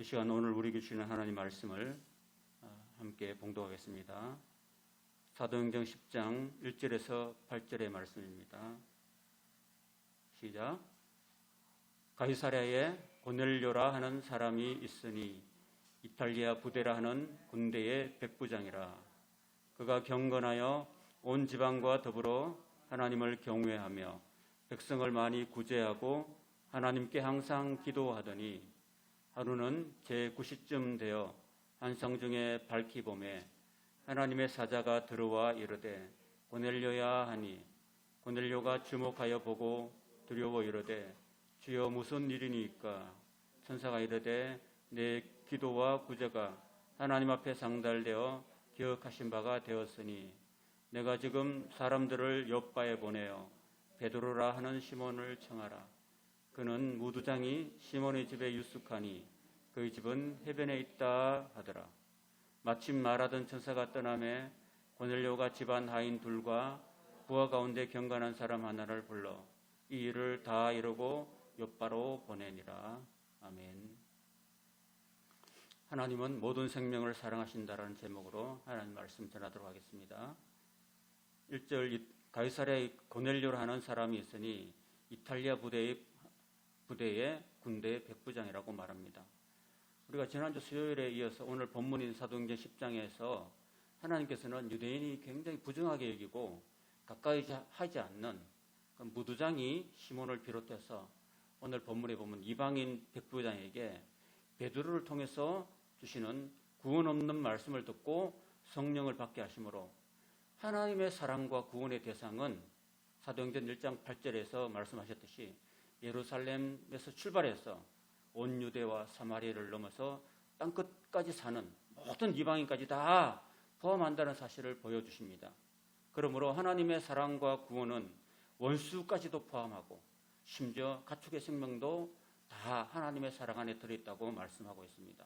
이 시간 오늘 우리에게 주시는 하나님 말씀을 어, 함께 봉독하겠습니다. 사도행전 10장 1절에서 8절의 말씀입니다. 시작. 가이사랴에 고넬료라 하는 사람이 있으니 이탈리아 부대라 하는 군대의 백부장이라. 그가 경건하여 온 지방과 더불어 하나님을 경외하며 백성을 많이 구제하고 하나님께 항상 기도하더니 하루는 제9시쯤 되어 한상 중에 밝히 봄에 하나님의 사자가 들어와 이르되 고넬료야 하니 고넬료가 주목하여 보고 두려워 이르되 주여 무슨 일이니까? 천사가 이르되 내 기도와 구제가 하나님 앞에 상달되어 기억하신 바가 되었으니 내가 지금 사람들을 옆바에 보내어 베드로라 하는 시몬을 청하라. 그는 무두장이 시몬의 집에 유숙하니 그의 집은 해변에 있다 하더라. 마침 말하던 천사가 떠남에 고넬료가 집안 하인 둘과 부하 가운데 경건한 사람 하나를 불러 이 일을 다 이루고 옆바로 보내니라. 아멘. 하나님은 모든 생명을 사랑하신다라는 제목으로 하나님 말씀 전하도록 하겠습니다. 1절 가이사랴의 고넬료로 하는 사람이 있으니 이탈리아 부대의 부대의 군대 백부장이라고 말합니다. 우리가 지난주 수요일에 이어서 오늘 본문인 사도행전 10장에서 하나님께서는 유대인이 굉장히 부정하게 여기고 가까이 하지 않는 그 무두장이 시몬을 비롯해서 오늘 본문에 보면 이방인 백부장에게 베드로를 통해서 주시는 구원 없는 말씀을 듣고 성령을 받게 하심으로 하나님의 사랑과 구원의 대상은 사도행전 1장 8절에서 말씀하셨듯이 예루살렘에서 출발해서 온 유대와 사마리아를 넘어서 땅 끝까지 사는 모든 이방인까지 다 포함한다는 사실을 보여주십니다. 그러므로 하나님의 사랑과 구원은 원수까지도 포함하고 심지어 가축의 생명도 다 하나님의 사랑 안에 들어있다고 말씀하고 있습니다.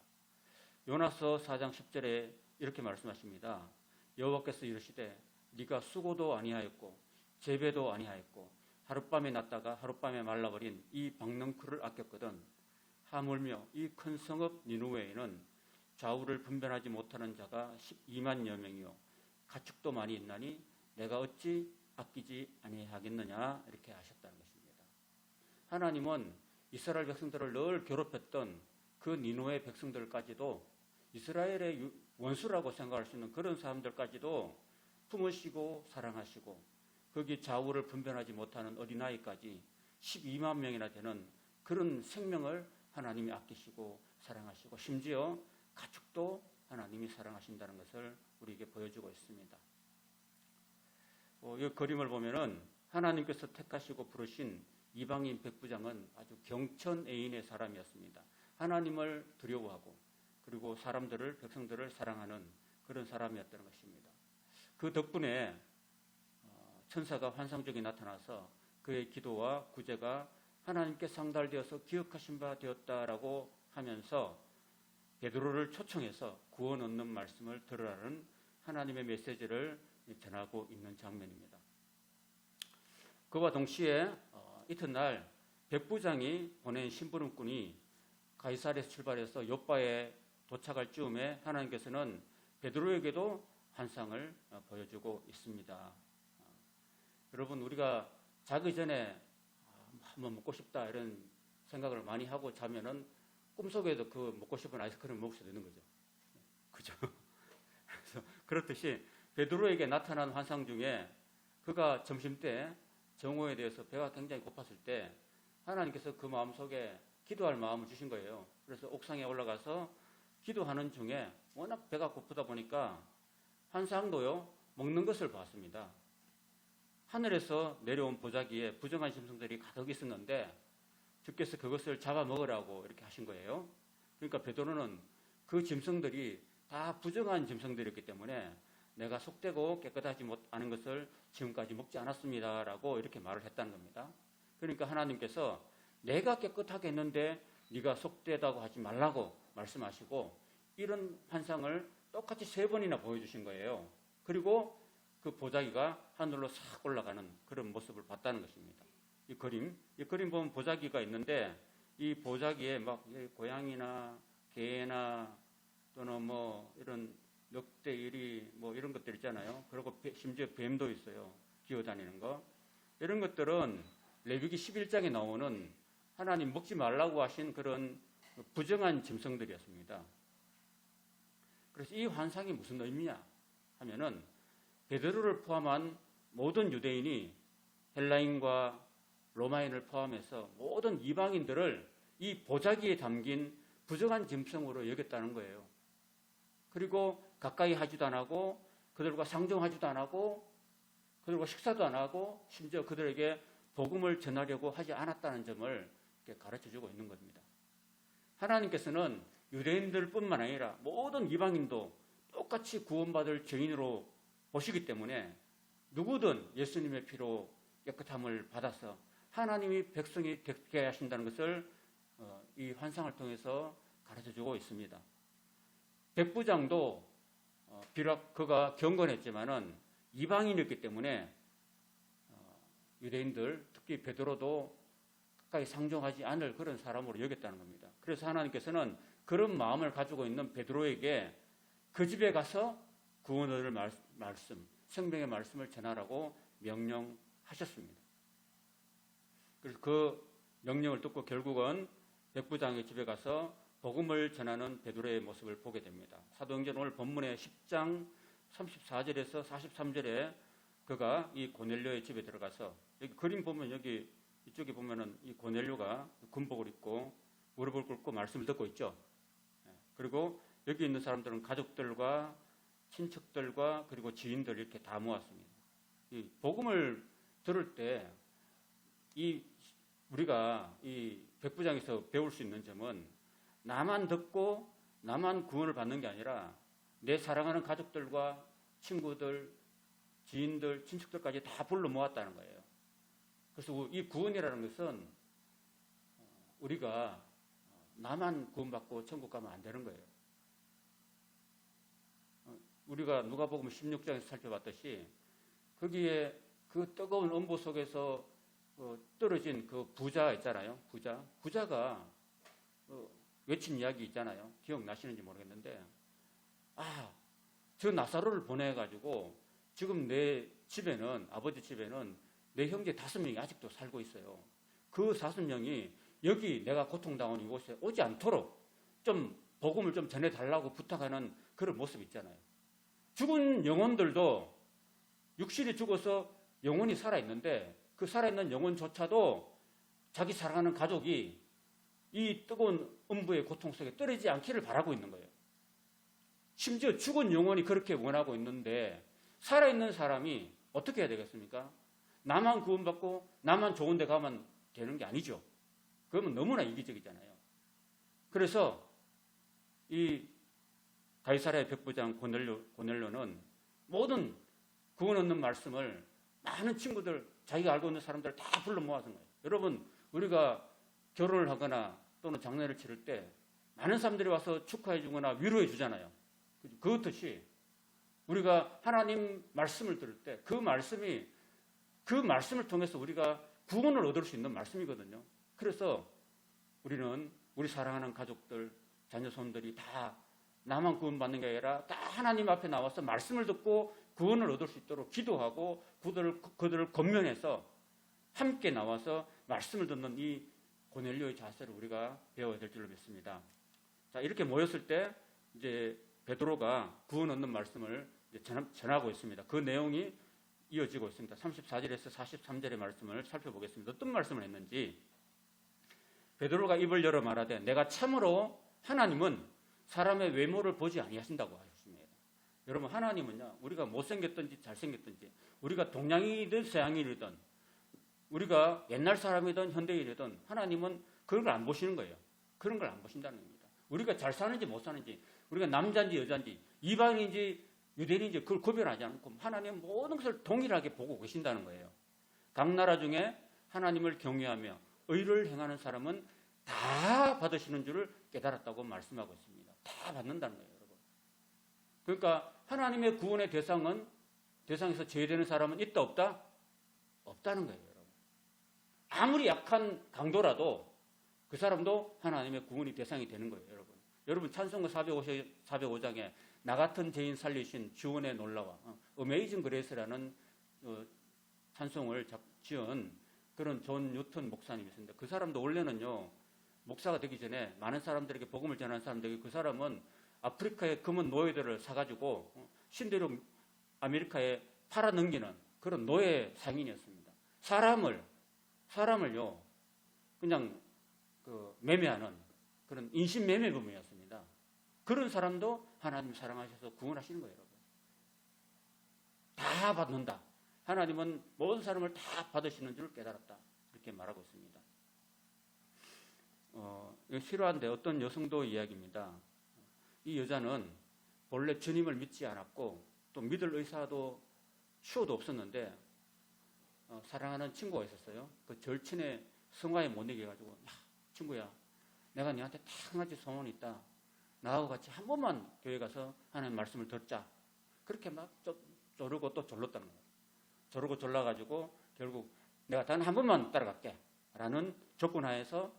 요나서 4장 10절에 이렇게 말씀하십니다. 여호와께서 이르시되 네가 수고도 아니하였고 재배도 아니하였고 하룻밤에 났다가 하룻밤에 말라버린 이 박넝쿨을 아꼈거든 하물며 이 큰 성읍 니누웨에는 좌우를 분별하지 못하는 자가 12만여 명이요 가축도 많이 있나니 내가 어찌 아끼지 아니하겠느냐 이렇게 하셨다는 것입니다. 하나님은 이스라엘 백성들을 늘 괴롭혔던 그 니누의 백성들까지도 이스라엘의 원수라고 생각할 수 있는 그런 사람들까지도 품으시고 사랑하시고 거기 좌우를 분별하지 못하는 어린아이까지 12만 명이나 되는 그런 생명을 하나님이 아끼시고 사랑하시고 심지어 가축도 하나님이 사랑하신다는 것을 우리에게 보여주고 있습니다. 어, 이 그림을 보면은 하나님께서 택하시고 부르신 이방인 백부장은 아주 경천 애인의 사람이었습니다. 하나님을 두려워하고 그리고 사람들을 백성들을 사랑하는 그런 사람이었다는 것입니다. 그 덕분에 어, 천사가 환상적이 나타나서 그의 기도와 구제가 하나님께 상달되어서 기억하신 바 되었다라고 하면서 베드로를 초청해서 구원 얻는 말씀을 들으라는 하나님의 메시지를 전하고 있는 장면입니다. 그와 동시에 어, 이튿날 백부장이 보낸 심부름꾼이 가이사르에서 출발해서 요바에 도착할 즈음에 하나님께서는 베드로에게도 환상을 어, 보여주고 있습니다. 어, 여러분 우리가 자기 전에 한번 먹고 싶다 이런 생각을 많이 하고 자면은 꿈속에도 그 먹고 싶은 아이스크림 먹을 수 있는 거죠. 그죠? 그래서 그렇듯이 베드로에게 나타난 환상 중에 그가 점심 때 정오에 대해서 배가 굉장히 고팠을 때 하나님께서 그 마음 속에 기도할 마음을 주신 거예요. 그래서 옥상에 올라가서 기도하는 중에 워낙 배가 고프다 보니까 환상도요 먹는 것을 봤습니다. 하늘에서 내려온 보자기에 부정한 짐승들이 가득 있었는데 주께서 그것을 잡아 먹으라고 이렇게 하신 거예요. 그러니까 베드로는 그 짐승들이 다 부정한 짐승들이었기 때문에 내가 속되고 깨끗하지 못하는 것을 지금까지 먹지 않았습니다라고 이렇게 말을 했다는 겁니다. 그러니까 하나님께서 내가 깨끗하게 했는데 네가 속되다고 하지 말라고 말씀하시고 이런 환상을 똑같이 세 번이나 보여주신 거예요. 그리고 그 보자기가 하늘로 싹 올라가는 그런 모습을 봤다는 것입니다. 이 그림, 이 그림 보면 보자기가 있는데 이 보자기에 막 고양이나 개나 또는 뭐 이런 이리 뭐 이런 것들 있잖아요. 그리고 배- 심지어 뱀도 있어요. 기어다니는 거. 이런 것들은 레위기 11장에 나오는 하나님 먹지 말라고 하신 그런 부정한 짐승들이었습니다. 그래서 이 환상이 무슨 의미냐 하면은 베드로를 포함한 모든 유대인이 헬라인과 로마인을 포함해서 모든 이방인들을 이 보자기에 담긴 부정한 짐승으로 여겼다는 거예요. 그리고 가까이 하지도 안 하고 그들과 상종하지도 안 하고 그들과 식사도 안 하고 심지어 그들에게 복음을 전하려고 하지 않았다는 점을 가르쳐 주고 있는 겁니다. 하나님께서는 유대인들뿐만 아니라 모든 이방인도 똑같이 구원받을 죄인으로 보시기 때문에 누구든 예수님의 피로 깨끗함을 받아서 하나님이 백성이 되게 하신다는 것을 어, 이 환상을 통해서 가르쳐 주고 있습니다. 백부장도 어, 비록 그가 경건했지만은 이방인이었기 때문에 어, 유대인들 특히 베드로도 가까이 상종하지 않을 그런 사람으로 여겼다는 겁니다. 그래서 하나님께서는 그런 마음을 가지고 있는 베드로에게 그 집에 가서 구원을 말, 말씀, 생명의 말씀을 전하라고 명령하셨습니다. 그래서 그 명령을 듣고 결국은 백부장의 집에 가서 복음을 전하는 베드로의 모습을 보게 됩니다. 사도행전 오늘 본문의 10장 34절에서 43절에 그가 이 고넬료의 집에 들어가서 여기 그림 보면 여기 이쪽에 보면은 이 고넬료가 군복을 입고 무릎을 꿇고 말씀을 듣고 있죠. 예. 그리고 여기 있는 사람들은 가족들과 친척들과 그리고 지인들 이렇게 다 모았습니다. 이 복음을 들을 때 이 우리가 이 백부장에서 배울 수 있는 점은 나만 듣고 나만 구원을 받는 게 아니라 내 사랑하는 가족들과 친구들, 지인들, 친척들까지 다 불러 모았다는 거예요. 그래서 이 구원이라는 것은 우리가 나만 구원받고 천국 가면 안 되는 거예요. 우리가 누가복음 16장에서 살펴봤듯이 거기에 그 뜨거운 음보 속에서 어, 떨어진 그 부자 있잖아요. 부자. 부자가 어, 외친 이야기 있잖아요. 기억나시는지 모르겠는데 아, 저 나사로를 보내가지고 지금 내 집에는 아버지 집에는 내 형제 다섯 명이 아직도 살고 있어요. 그 다섯 명이 여기 내가 고통당한 이곳에 오지 않도록 좀 복음을 좀 전해달라고 부탁하는 그런 모습 있잖아요. 죽은 영혼들도 육신이 죽어서 영혼이 살아있는데 그 살아있는 영혼조차도 자기 사랑하는 가족이 이 뜨거운 음부의 고통 속에 떨어지지 않기를 바라고 있는 거예요. 심지어 죽은 영혼이 그렇게 원하고 있는데 살아있는 사람이 어떻게 해야 되겠습니까? 나만 구원받고 나만 좋은 데 가면 되는 게 아니죠. 그러면 너무나 이기적이잖아요. 그래서 이 가이사라의 백부장 고넬료, 고넬료는 모든 구원 얻는 말씀을 많은 친구들, 자기가 알고 있는 사람들 다 불러 모아서 거예요. 여러분, 우리가 결혼을 하거나 또는 장례를 치를 때 많은 사람들이 와서 축하해 주거나 위로해 주잖아요. 그렇듯이 우리가 하나님 말씀을 들을 때 그 말씀이 그 말씀을 통해서 우리가 구원을 얻을 수 있는 말씀이거든요. 그래서 우리는 우리 사랑하는 가족들, 자녀 손들이 다 나만 구원받는 게 아니라 다 하나님 앞에 나와서 말씀을 듣고 구원을 얻을 수 있도록 기도하고 그들을, 그들을 건면해서 함께 나와서 말씀을 듣는 이 고넬료의 자세를 우리가 배워야 될 줄로 믿습니다. 자, 이렇게 모였을 때 이제 베드로가 구원 얻는 말씀을 전하고 있습니다. 그 내용이 이어지고 있습니다. 34절에서 43절의 말씀을 살펴보겠습니다. 어떤 말씀을 했는지 베드로가 입을 열어 말하되 내가 참으로 하나님은 사람의 외모를 보지 아니하신다고 하셨습니다. 여러분 하나님은요 우리가 못생겼든지 잘생겼든지 우리가 동양이든 서양인이든 우리가 옛날 사람이든 현대인이든 하나님은 그런 걸 안 보시는 거예요. 그런 걸 안 보신다는 겁니다. 우리가 잘 사는지 못 사는지 우리가 남자인지 여자인지 이방인인지 유대인인지 그걸 구별하지 않고 하나님 모든 것을 동일하게 보고 계신다는 거예요. 각 나라 중에 하나님을 경외하며 의를 행하는 사람은 다 받으시는 줄을 깨달았다고 말씀하고 있습니다. 다 받는다는 거예요, 여러분. 그러니까 하나님의 구원의 대상은 대상에서 제외되는 사람은 있다 없다? 없다는 거예요, 여러분. 아무리 약한 강도라도 그 사람도 하나님의 구원의 대상이 되는 거예요, 여러분. 여러분 찬송가 405 장에 나 같은 죄인 살리신 주원의 놀라와 어메이징 그레이스라는 어, 찬송을 작- 지은 그런 존 뉴턴 목사님이 있습니다. 그 사람도 원래는요 목사가 되기 전에 많은 사람들에게 복음을 전하는 사람들에게 그 사람은 아프리카의 금은 노예들을 사가지고 어, 신대로 아메리카에 팔아 넘기는 그런 노예 상인이었습니다. 사람을 사람을요 그냥 그 매매하는 그런 인신 매매범이었습니다. 그런 사람도 하나님 사랑하셔서 구원하시는 거예요, 여러분. 다 받는다. 하나님은 모든 사람을 다 받으시는 줄 깨달았다. 이렇게 말하고 있습니다. 어, 실화인데 어떤 여성도 이야기입니다. 이 여자는 본래 주님을 믿지 않았고 또 믿을 의사도 추호도 없었는데 어, 사랑하는 친구가 있었어요. 그 절친의 성화에 못 이겨 가지고 야 친구야 내가 너한테 딱한 가지 소원이 있다. 나하고 같이 한 번만 교회 가서 하나님 말씀을 듣자. 그렇게 막 쪼, 쪼르고 또 졸랐다는 거예요. 저러고 졸라가지고 결국 내가 단 한 번만 따라갈게. 라는 조건하에서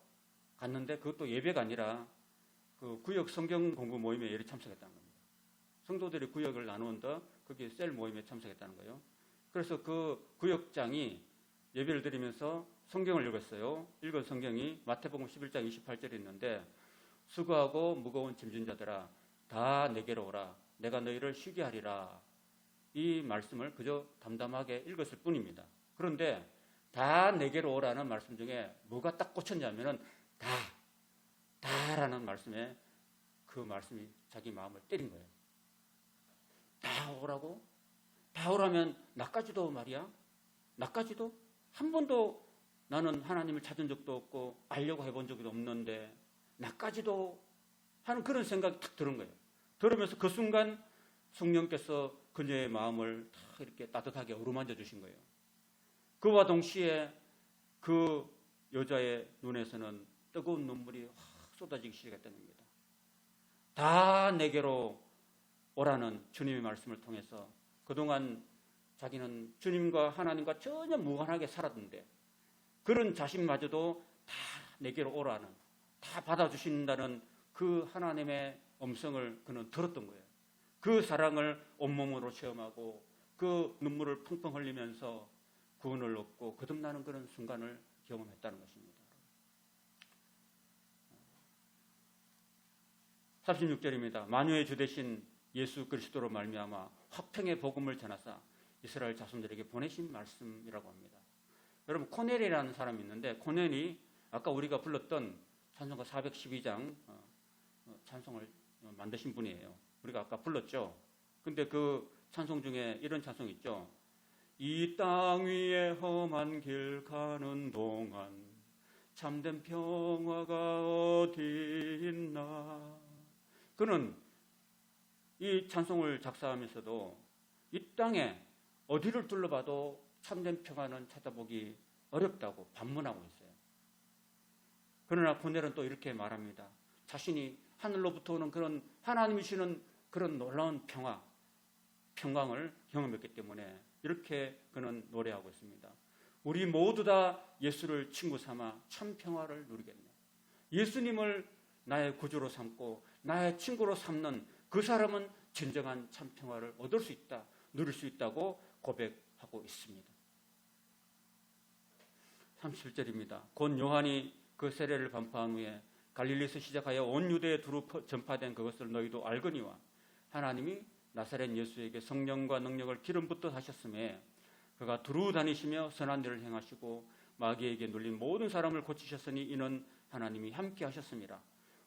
갔는데 그것도 예배가 아니라 그 구역 성경 공부 모임에 예리 참석했다는 겁니다. 성도들이 구역을 나누는데 거기 셀 모임에 참석했다는 거예요. 그래서 그 구역장이 예배를 드리면서 성경을 읽었어요. 읽은 성경이 마태복음 11장 28절에 있는데 수고하고 무거운 짐진 자들아 다 내게로 오라 내가 너희를 쉬게 하리라 이 말씀을 그저 담담하게 읽었을 뿐입니다. 그런데 다 내게로 오라는 말씀 중에 뭐가 딱 꽂혔냐면은 다 다라는 말씀에 그 말씀이 자기 마음을 때린 거예요. 다 오라고? 다 오라면 나까지도 말이야? 나까지도? 한 번도 나는 하나님을 찾은 적도 없고 알려고 해본 적도 없는데 나까지도 하는 그런 생각이 탁 들은 거예요. 들으면서 그 순간 성령께서 그녀의 마음을 탁 이렇게 따뜻하게 어루만져 주신 거예요. 그와 동시에 그 여자의 눈에서는 뜨거운 눈물이 확 쏟아지기 시작했다는 겁니다. 다 내게로 오라는 주님의 말씀을 통해서 그동안 자기는 주님과 하나님과 전혀 무관하게 살았는데 그런 자신마저도 다 내게로 오라는 다 받아주신다는 그 하나님의 음성을 그는 들었던 거예요. 그 사랑을 온몸으로 체험하고 그 눈물을 펑펑 흘리면서 구원을 얻고 거듭나는 그런 순간을 경험했다는 것입니다. 36절입니다. 만유의 주 대신 예수 그리스도로 말미암아 화평의 복음을 전하사 이스라엘 자손들에게 보내신 말씀이라고 합니다. 여러분 코넬이라는 사람이 있는데 코넬이 아까 우리가 불렀던 찬송가 412장 어, 어, 찬송을 만드신 분이에요. 우리가 아까 불렀죠. 근데 그 찬송 중에 이런 찬송 있죠. 이 땅 위에 험한 길 가는 동안 참된 평화가 어디 있나. 그는 이 찬송을 작사하면서도 이 땅에 어디를 둘러봐도 참된 평화는 찾아보기 어렵다고 반문하고 있어요. 그러나 고넬은 또 이렇게 말합니다. 자신이 하늘로부터 오는 그런 하나님이 주는 그런 놀라운 평화, 평강을 경험했기 때문에 이렇게 그는 노래하고 있습니다. 우리 모두 다 예수를 친구 삼아 참 평화를 누리겠네. 예수님을 나의 구주로 삼고 나의 친구로 삼는 그 사람은 진정한 참 평화를 얻을 수 있다, 누릴 수 있다고 고백하고 있습니다. 37절입니다. 곧 요한이 그 세례를 반포한 후에 갈릴리에서 시작하여 온 유대에 두루 전파된 그것을 너희도 알거니와 하나님이 나사렛 예수에게 성령과 능력을 기름 붓듯 하셨음에 그가 두루 다니시며 선한 일을 행하시고 마귀에게 눌린 모든 사람을 고치셨으니 이는 하나님이 함께 하셨습니다.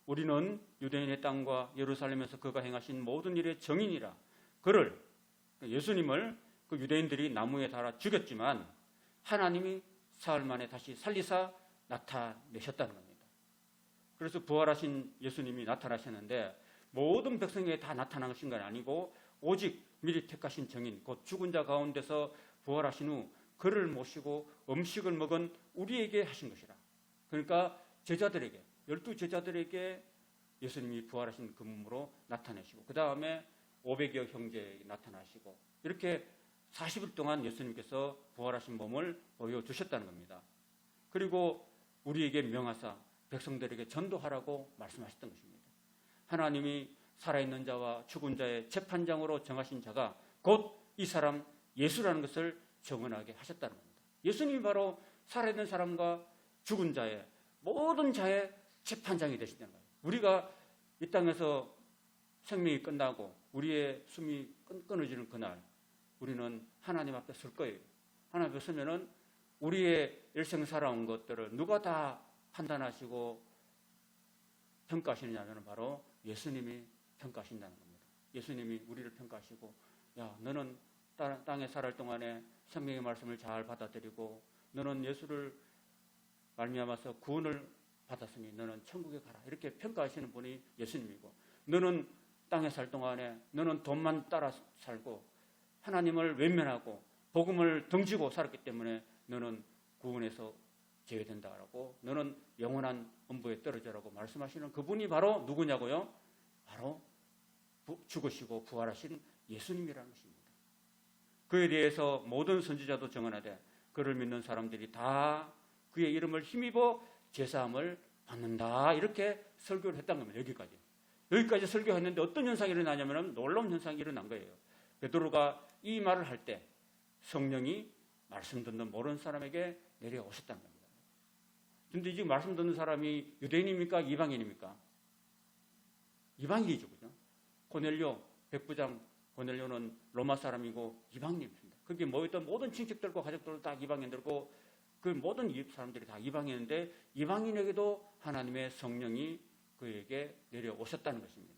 우리는 유대인의 땅과 예루살렘에서 그가 행하신 모든 일의 정인이라 그를 예수님을 그 유대인들이 나무에 달아 죽였지만 하나님이 사흘 만에 다시 살리사 나타내셨다는 겁니다. 그래서 부활하신 예수님이 나타나셨는데 모든 백성에게 다 나타나신 건 아니고 오직 미리 택하신 정인 곧 죽은 자 가운데서 부활하신 후 그를 모시고 음식을 먹은 우리에게 하신 것이라. 그러니까 제자들에게 열두 제자들에게 예수님이 부활하신 그 몸으로 나타내시고 그 다음에 500여 형제에게 나타나시고 이렇게 40일 동안 예수님께서 부활하신 몸을 보여주셨다는 겁니다. 그리고 우리에게 명하사 백성들에게 전도하라고 말씀하셨던 것입니다. 하나님이 살아있는 자와 죽은 자의 재판장으로 정하신 자가 곧 이 사람 예수라는 것을 정언하게 하셨다는 겁니다. 예수님이 바로 살아있는 사람과 죽은 자의 모든 자의 재판장이 되신다는 거예요. 우리가 이 땅에서 생명이 끝나고 우리의 숨이 끊- 끊어지는 그날 우리는 하나님 앞에 설 거예요. 하나님 앞에 서면은 우리의 일생 살아온 것들을 누가 다 판단하시고 평가하시느냐면 바로 예수님이 평가하신다는 겁니다. 예수님이 우리를 평가하시고 야 너는 땅- 땅에 살할 동안에 생명의 말씀을 잘 받아들이고 너는 예수를 말미암아서 구원을 받았으니 너는 천국에 가라 이렇게 평가하시는 분이 예수님이고 너는 땅에 살 동안에 너는 돈만 따라 살고 하나님을 외면하고 복음을 등지고 살았기 때문에 너는 구원에서 제외된다라고 너는 영원한 음부에 떨어져라고 말씀하시는 그분이 바로 누구냐고요? 바로 부- 죽으시고 부활하신 예수님이라는 것입니다. 그에 대해서 모든 선지자도 정언하되 그를 믿는 사람들이 다 그의 이름을 힘입어 제사함을 받는다 이렇게 설교를 했다는 겁니다. 여기까지. 여기까지 설교했는데 어떤 현상이 일어나냐면 놀라운 현상이 일어난 거예요. 베드로가 이 말을 할 때 성령이 말씀 듣는 모르는 사람에게 내려오셨다는 겁니다. 근데 지금 말씀 듣는 사람이 유대인입니까? 이방인입니까? 이방인이죠. 그죠? 고넬료, 백부장 고넬료는 로마 사람이고 이방인입니다. 거기에 모였던 모든 친척들과 가족들도 다 이방인들고 그 모든 이 사람들이 다 이방인인데 이방인에게도 하나님의 성령이 그에게 내려오셨다는 것입니다.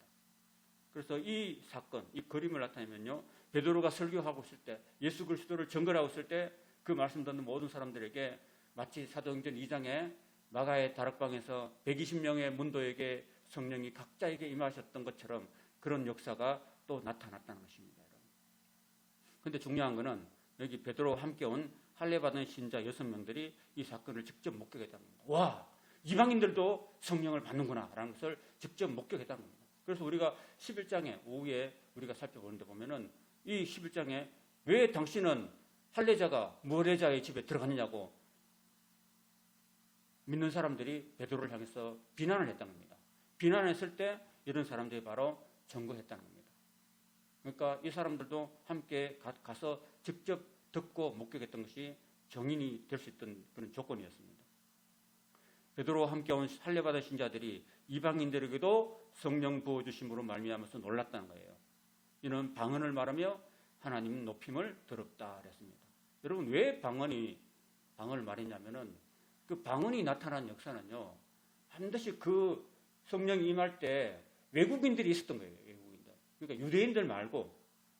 그래서 이 사건, 이 그림을 나타내면요. 베드로가 설교하고 있을 때 예수 그리스도를 증거하고 있을 때 그 말씀 듣는 모든 사람들에게 마치 사도행전 2장에 마가의 다락방에서 120명의 문도에게 성령이 각자에게 임하셨던 것처럼 그런 역사가 또 나타났다는 것입니다. 그런데 중요한 것은 여기 베드로와 함께 온 할례 받은 신자 여섯 명들이 이 사건을 직접 목격했다는 겁니다. 와 이방인들도 성령을 받는구나 라는 것을 직접 목격했다는 겁니다. 그래서 우리가 11장에 오후에 우리가 살펴보는데 보면은 이 11장에 왜 당신은 할례자가 무할례자의 집에 들어갔느냐고 믿는 사람들이 베드로를 향해서 비난을 했다는 겁니다. 비난했을 때 이런 사람들이 바로 전거했다는 겁니다. 그러니까 이 사람들도 함께 가, 가서 직접 듣고 목격했던 것이 정인이 될 수 있던 그런 조건이었습니다. 베드로와 함께 온 할례 받은 신자들이 이방인들에게도 성령 부어 주심으로 말미암아서 놀랐다는 거예요. 이는 방언을 말하며 하나님 높임을 더럽다 그랬습니다. 여러분 왜 방언이 방언을 말했냐면은 그 방언이 나타난 역사는요 반드시 그 성령이 임할 때 외국인들이 있었던 거예요. 외국인들. 그러니까 유대인들 말고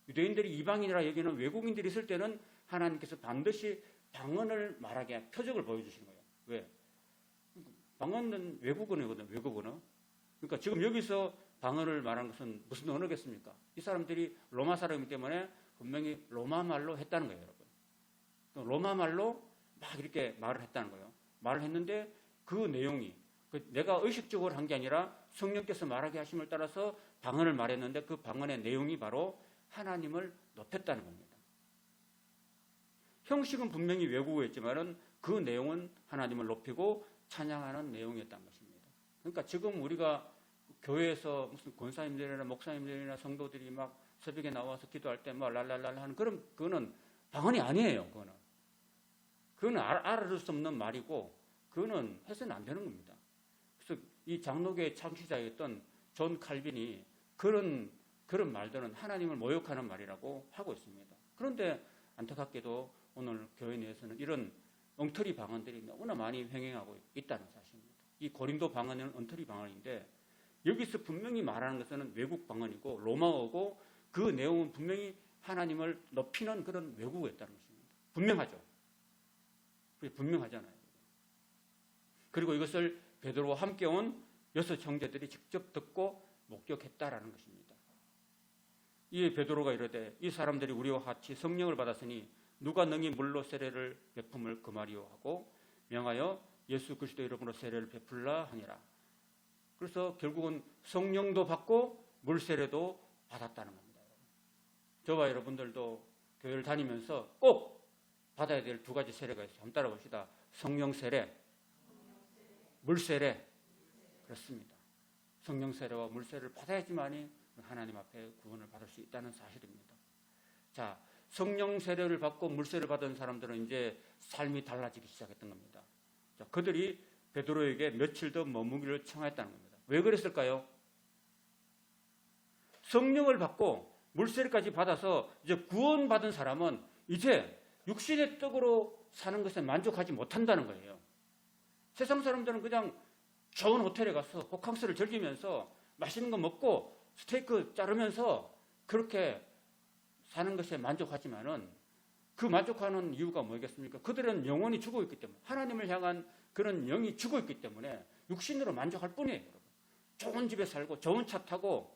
유대인들이 이방인이라 여기는 외국인들이 있을 때는 하나님께서 반드시 방언을 말하게 표적을 보여주시는 거예요. 왜? 방언은 외국어거든, 외국어는. 그러니까 지금 여기서 방언을 말하는 것은 무슨 언어겠습니까? 이 사람들이 로마 사람이기 때문에 분명히 로마 말로 했다는 거예요, 여러분. 또 로마 말로 막 이렇게 말을 했다는 거예요. 말을 했는데 그 내용이 그 내가 의식적으로 한 게 아니라 성령께서 말하게 하심을 따라서 방언을 말했는데 그 방언의 내용이 바로 하나님을 높였다는 겁니다. 형식은 분명히 외국어였지만은 그 내용은 하나님을 높이고 찬양하는 내용이었다는 것입니다. 그러니까 지금 우리가 교회에서 무슨 권사님들이나 목사님들이나 성도들이 막 새벽에 나와서 기도할 때뭐 랄랄랄 하는 그런 그거는 방언이 아니에요. 그거는 그거는 알- 알아들 수 없는 말이고 그거는 해서는 안 되는 겁니다. 그래서 이 장로교의 창시자였던 존 칼빈이 그런 그런 말들은 하나님을 모욕하는 말이라고 하고 있습니다. 그런데 안타깝게도 오늘 교회 내에서는 이런 엉터리 방언들이 너무나 많이 횡행하고 있다는 사실입니다. 이 고린도 방언은 엉터리 방언인데 여기서 분명히 말하는 것은 외국 방언이고 로마어고 그 내용은 분명히 하나님을 높이는 그런 외국어였다는 것입니다. 분명하죠. 그게 분명하잖아요. 그리고 이것을 베드로와 함께 온 여섯 형제들이 직접 듣고 목격했다라는 것입니다. 이에 베드로가 이르되 이 사람들이 우리와 같이 성령을 받았으니 누가 능히 물로 세례를 베품을 금하리요 하고 명하여 예수 그리스도 이름으로 세례를 베풀라 하니라. 그래서 결국은 성령도 받고 물 세례도 받았다는 겁니다. 저와 여러분들도 교회를 다니면서 꼭 받아야 될 두 가지 세례가 있어요. 한번 따라봅시다. 성령 세례, 물 세례. 그렇습니다. 성령 세례와 물 세례를 받아야지만이 하나님 앞에 구원을 받을 수 있다는 사실입니다. 자, 성령 세례를 받고 물 세례를 받은 사람들은 이제 삶이 달라지기 시작했던 겁니다. 자, 그들이 베드로에게 며칠 더 머무기를 청하였다는 겁니다. 왜 그랬을까요? 성령을 받고 물세례까지 받아서 이제 구원받은 사람은 이제 육신의 떡으로 사는 것에 만족하지 못한다는 거예요. 세상 사람들은 그냥 좋은 호텔에 가서 호캉스를 즐기면서 맛있는 거 먹고 스테이크 자르면서 그렇게 사는 것에 만족하지만은 그 만족하는 이유가 뭐겠습니까? 그들은 영혼이 죽어 있기 때문에 하나님을 향한 그런 영이 죽어 있기 때문에 육신으로 만족할 뿐이에요. 여러분. 좋은 집에 살고 좋은 차 타고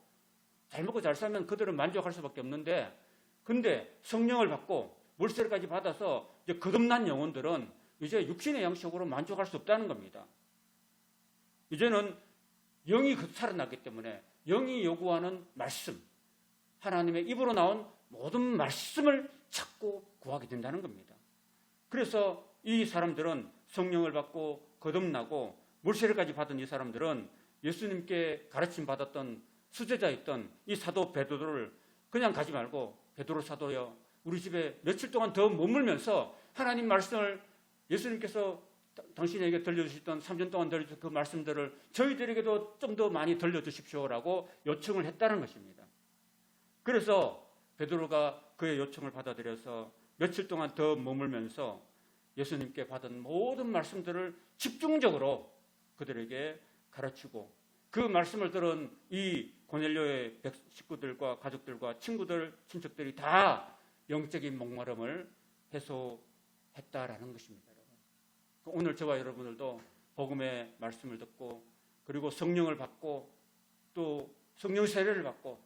잘 먹고 잘 살면 그들은 만족할 수밖에 없는데 근데 성령을 받고 물세례까지 받아서 이제 거듭난 영혼들은 이제 육신의 양식으로 만족할 수 없다는 겁니다. 이제는 영이 그 살아났기 때문에 영이 요구하는 말씀, 하나님의 입으로 나온 모든 말씀을 찾고 구하게 된다는 겁니다. 그래서 이 사람들은 성령을 받고 거듭나고 물세례까지 받은 이 사람들은 예수님께 가르침 받았던 수제자였던 이 사도 베드로를 그냥 가지 말고 베드로 사도여 우리 집에 며칠 동안 더 머물면서 하나님 말씀을 예수님께서 다- 당신에게 들려주셨던 3년 동안 들려주신 그 말씀들을 저희들에게도 좀 더 많이 들려주십시오라고 요청을 했다는 것입니다. 그래서 베드로가 그의 요청을 받아들여서 며칠 동안 더 머물면서 예수님께 받은 모든 말씀들을 집중적으로 그들에게 가르치고 그 말씀을 들은 이 고넬료의 백- 식구들과 가족들과 친구들, 친척들이 다 영적인 목마름을 해소했다라는 것입니다. 여러분. 오늘 저와 여러분들도 복음의 말씀을 듣고 그리고 성령을 받고 또 성령 세례를 받고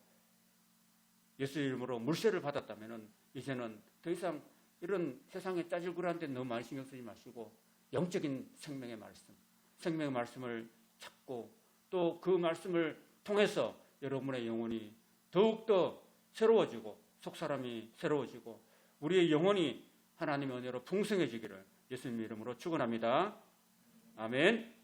예수 이름으로 물세를 받았다면은 이제는 더 이상 이런 세상에 짜질구레한 데 너무 많이 신경 쓰지 마시고 영적인 생명의 말씀, 생명의 말씀을 찾고 또 그 말씀을 통해서 여러분의 영혼이 더욱더 새로워지고 속사람이 새로워지고 우리의 영혼이 하나님의 은혜로 풍성해지기를 예수님 이름으로 축원합니다. 아멘.